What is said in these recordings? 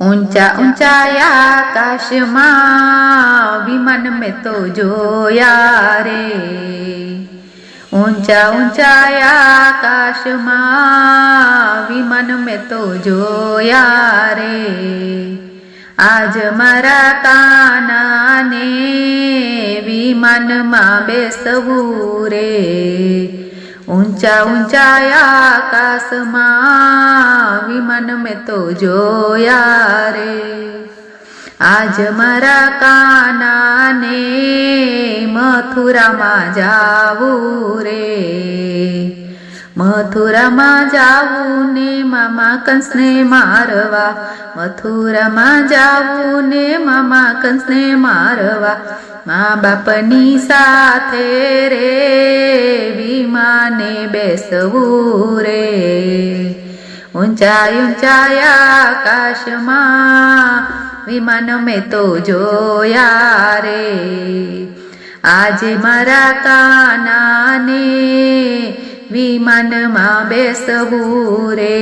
ઊંચા ઊંચા આકાશમાં વિમાન મેં તો જોયા રે. ઊંચા ઊંચા આકાશમાં વિમાન મેં તો જોયા રે. આજ મારા કાનાને વિમાનમાં બેસવું રે. ઊંચા ઊંચા આકાશમાં વિમાન મેં તો જોયા રે. આજ મારા કાનાને મથુરામાં જાવું રે. મથુરામાં જાવું ને મામા કંસને મારવા. મથુરામાં જાવું ને મામા કંસને મારવા. મા બાપની સાથે રે, વિમાને બેસવું રે. ઊંચા ઊંચા આકાશમાં વિમાન મેં તો જોયા રે. આજે મારા કાનાને વિમાનમાં બેસવું રે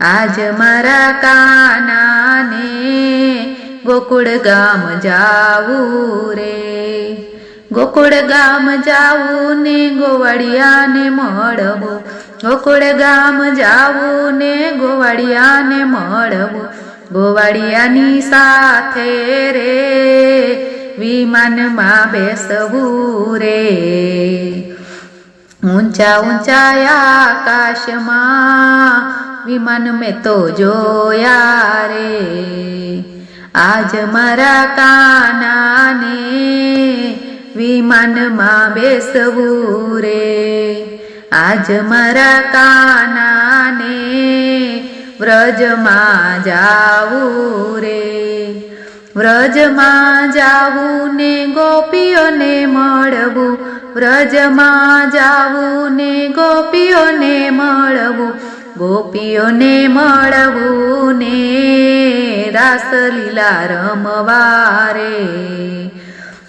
આજ મારા કાનાને ગોકુળ ગામ જાવું રે ગોકુળ ગામ જાવું ને ગોવાળિયાને મળવું. ગોકુળ ગામ જાવું ને ગોવાળિયાને મળવું. ગોવાળિયાની સાથે રે વિમાનમાં બેસવું રે ઊંચા ઊંચા આકાશમાં, વિમાન મેં તો જોયા રે. આજ મારા કાનાને વિમાનમાં બેસવું રે. આજ મારા કાનાને વ્રજમાં જાવું રે. વ્રજમાં જાવું ને ગોપીઓને મળવું વ્રજમાં જાવું ને ગોપીઓને મળવું ગોપીઓને મળવું ને રાસલીલા રમવા રે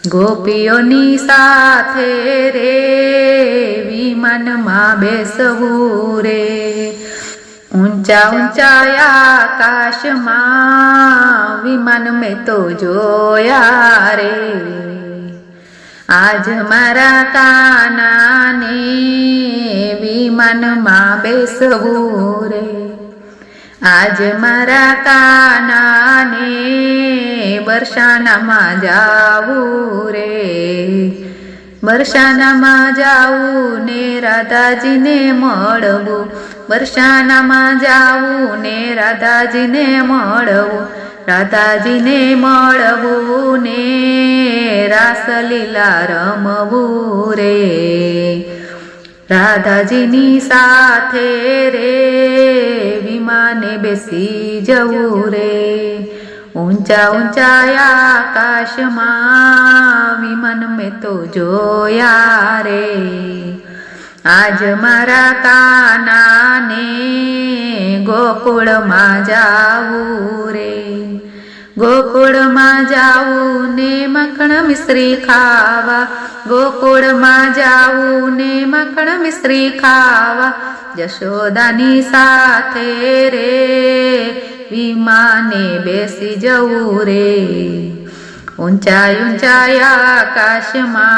ગોપીઓની સાથે રે, વિમાનમાં બેસવું રે. ઊંચા ઊંચા આકાશમાં વિમાન મેં તો જોયા રે. આજ મારા કાનાને વિમાનમાં બેસવું રે. આજ મારા કાનાને બરસાનામાં જાવું રે. બરસાનામાં જાવું ને રાધાજીને મળવું. બરસાનામાં જાવું ને રાધાજીને મળવું. રાધાજીને મળવું ને રાસલીલા રમવું રે. રાધાજીની સાથે રે, વિમાને બેસી જવું રે. ઊંચા ઊંચા આકાશમાં વિમાન મેં તો જોયા રે. આજ મારા કાનાને ગોકુળમાં જાવું રે. ગોકુળમાં જાવું ને મખણ મિશ્રી ખાવા. ગોકુળમાં જાવું ને મખણ મિશ્રી ખાવા. જશોદાની સાથે રે, વિમાને બેસી જવું રે. ઊંચા ઊંચા આકાશમાં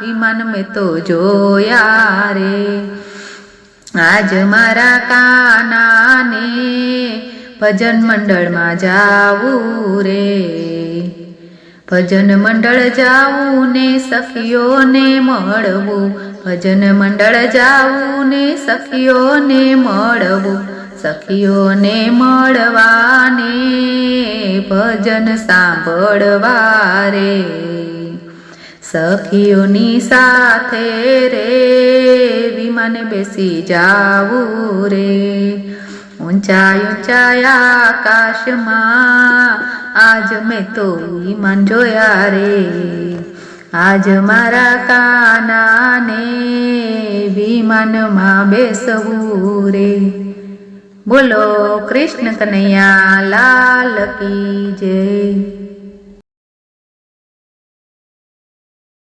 વિમાન મેં તો જોયા રે. આજ મારા કાનાને ભજન મંડળમાં જાવું રે. ભજન મંડળ જાવું ને સખીઓને મળવું. ભજન મંડળ જાવું ને સખીઓને મળવું. સખીઓને મળવાને ભજન સાંભળવા રે. સખીઓની સાથે રે, વિમાન બેસી જાવું રે. ઊંચા ઊંચા આકાશમાં. આજ મેં તો ઈમાન જોયા રે. આજ મારા કાનાને વિમાનમાં બેસવું રે. બોલો કૃષ્ણ કનૈયા, લાલ કી જય.